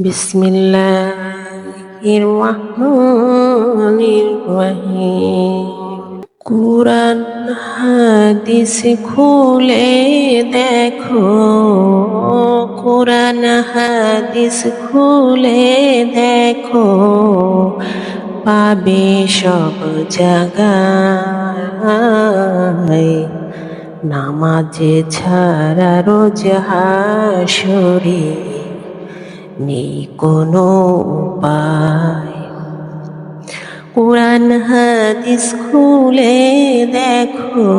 بسم الله الرحمن الرحيم কুরআন হাদিস খুলে দেখো কুরআন হাদিস খুলে দেখো পাবে সব জায়গায় নামাজে ছাড়া রোজ হাসরে নেই কোনো উপায়। কোরআন হাদিস খুলে দেখো,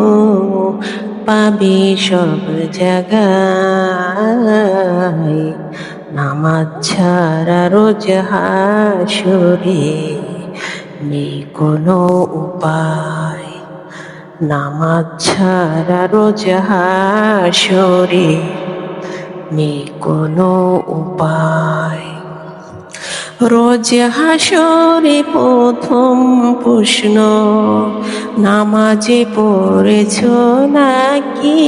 পাবে সব জায়গায়। নামাজ ছাড়া রোজ হাসরে নেই কোনো উপায়। নামাজ ছাড়া রোজ হাসরে নেই কোনো উপায়। রোজ হাসরে প্রথম প্রশ্ন, নামাজে পড়েছ নাকি?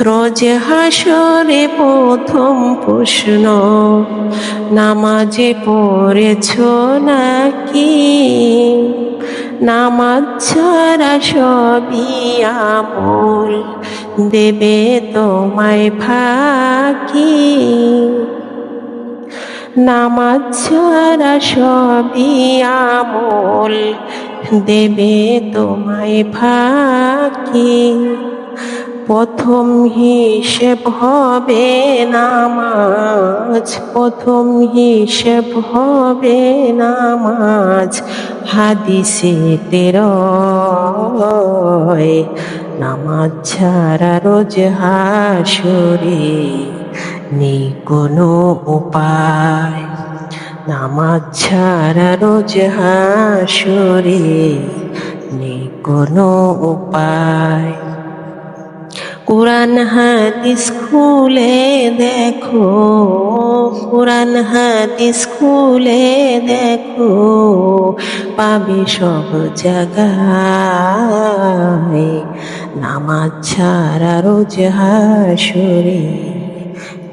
রোজ হাসরে প্রথম প্রশ্ন, নামাজে পড়েছ নাকি? নামাজ ছাড়া সবই আমল। দেবে তোমায় ফাঁকি নামাজ ছাড়া সবই আমল, দেবে তোমায় ফাঁকি প্রথম হিসেব হবে নামাজ, প্রথম হিসেব হবে নামাজ। হাদিসে তের নামাজ ছাড়া রোজ হাসরে নেই কোনো উপায়। নামাজ ছাড়া রোজ হাসরে নেই কোনো উপায়। কোরআন হাদিস খুলে দেখো, কোরআন হাদিস খুলে দেখো পাবে সব জায়গায় নামাজ ছাড়া রোজ হাসরে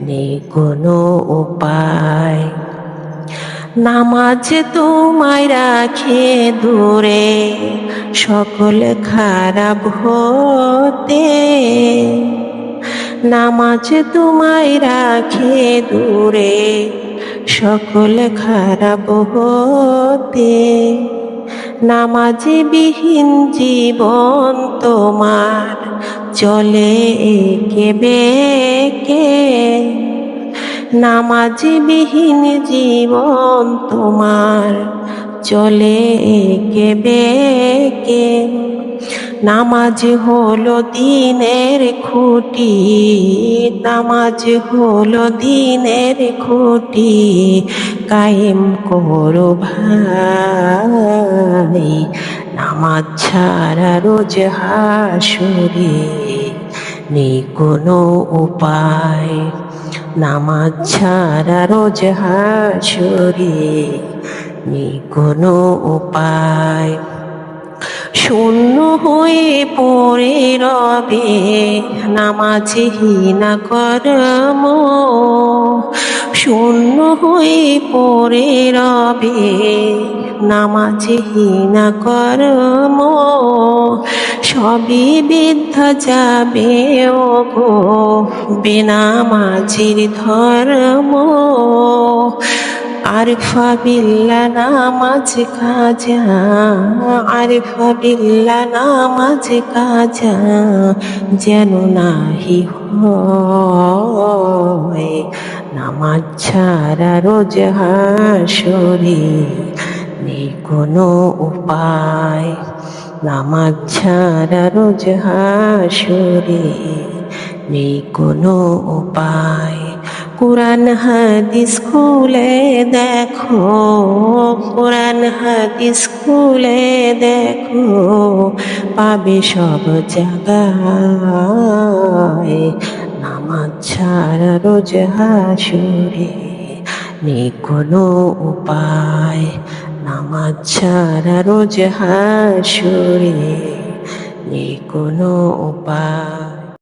নেই কোনো উপায়। নামাজ তোমায় রাখে দূরে, সকল খারাপ হতে। নামাজ তোমায় রাখে দূরে সকল খারাপ হতে নামাজে বিহীন জীবন তোমার চলে একে বেকে নামাজে বিহীন জীবন তোমার চলে একে বেকে। নামাজ হলো দিনের খুঁটি, নামাজ হলো দিনের খুঁটি, কায়েম করো ভাই, নামাজ ছাড়া রোজ হাসুরে নেই কোনো উপায়, নামাজ ছাড়া রোজ হাসুরে নেই কোনো উপায়। শূন্য হয়ে পড়ে রবে, নামাজে হিনা করম। শূন্য হয়ে পড়ে রবে, নামাজে হিনা করম। সবই বিদ্ধা যাবে ও গো বেনামাজির ধর্ম। আরিফা বিল্লা নামাজ কাজা আরিফা বিল্লা নামাজ কাজা যেন নাহি হয়। নামাজ ছাড়া রোজ হাসরে নেই কোনো উপায়। নামাজ ছাড়া রোজ হাসরে নেই কোনো উপায়। কোরআন হাদিস খুলে দেখো, কোরআন হাদিস খুলে দেখো, পাবে সব জায়গায় নামাজ ছাড়া রোজ হাসুরে নেই কোনো উপায়। নামাজ ছাড়া রোজ হাসুরে নেই কোনো উপায়।